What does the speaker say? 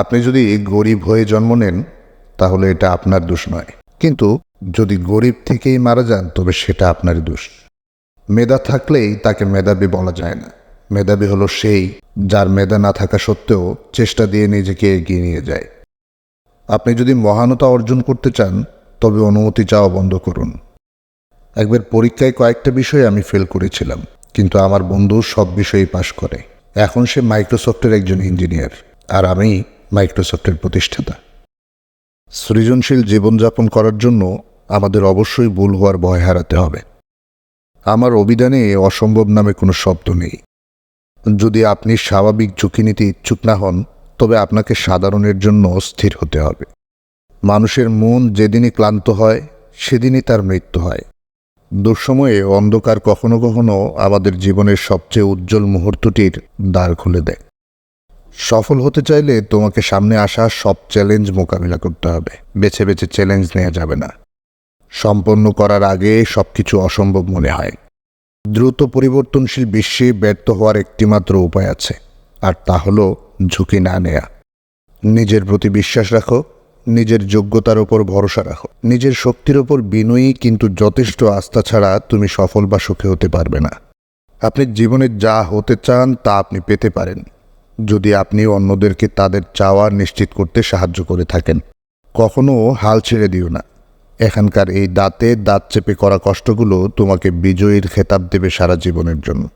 আপনি যদি গরিব হয়ে জন্ম নেন, তাহলে এটা আপনার দোষ নয়। কিন্তু যদি গরিব থেকেই মারা যান, তবে সেটা আপনারই দোষ। মেধা থাকলেই তাকে মেধাবী বলা যায় না। মেধাবী হলো সেই যার মেধা না থাকা সত্ত্বেও চেষ্টা দিয়ে নিজেকে এগিয়ে নিয়ে যায়। আপনি যদি মহানতা অর্জন করতে চান, তবে অনুমতি চাওয়া বন্ধ করুন। একবার পরীক্ষায় কয়েকটা বিষয়ে আমি ফেল করেছিলাম, কিন্তু আমার বন্ধু সব বিষয়েই পাশ করে। এখন সে মাইক্রোসফটের একজন ইঞ্জিনিয়ার, আর আমি মাইক্রোসফটের প্রতিষ্ঠাতা। সৃজনশীল জীবনযাপন করার জন্য আমাদের অবশ্যই ভুল হওয়ার ভয় হারাতে হবে। আমার অভিধানে অসম্ভব নামে কোনো শব্দ নেই। যদি আপনি স্বাভাবিক ঝুঁকি নিতে ইচ্ছুক না হন, তবে আপনাকে সাধারণের জন্য স্থির হতে হবে। মানুষের মন যেদিনই ক্লান্ত হয়, সেদিনই তার মৃত্যু হয়। দুঃসময়ে অন্ধকার কখনো কখনো আমাদের জীবনের সবচেয়ে উজ্জ্বল মুহূর্তটির দ্বার খুলে দেয়। সফল হতে চাইলে তোমাকে সামনে আসা সব চ্যালেঞ্জ মোকাবিলা করতে হবে। বেছে বেছে চ্যালেঞ্জ নেওয়া যাবে না। সম্পন্ন করার আগে সব কিছু অসম্ভব মনে হয়। দ্রুত পরিবর্তনশীল বিশ্বে ব্যর্থ হওয়ার একটিমাত্র উপায় আছে, আর তা হলো ঝুঁকি না নেয়া। নিজের প্রতি বিশ্বাস রাখো, নিজের যোগ্যতার ওপর ভরসা রাখো। নিজের শক্তির ওপর বিনয়ী কিন্তু যথেষ্ট আস্থা ছাড়া তুমি সফল বা সুখে হতে পারবে না। আপনি জীবনে যা হতে চান তা আপনি পেতে পারেন। যদি আপনি অন্যদেরকে তাদের চাওয়া নিশ্চিত করতে সাহায্য করে থাকেন। কখনো হাল ছেড়ে দিও না। এখানকার এই দাঁতে দাঁত চেপে করা কষ্টগুলো তোমাকে বিজয়ীর খেতাব দেবে সারা জীবনের জন্য।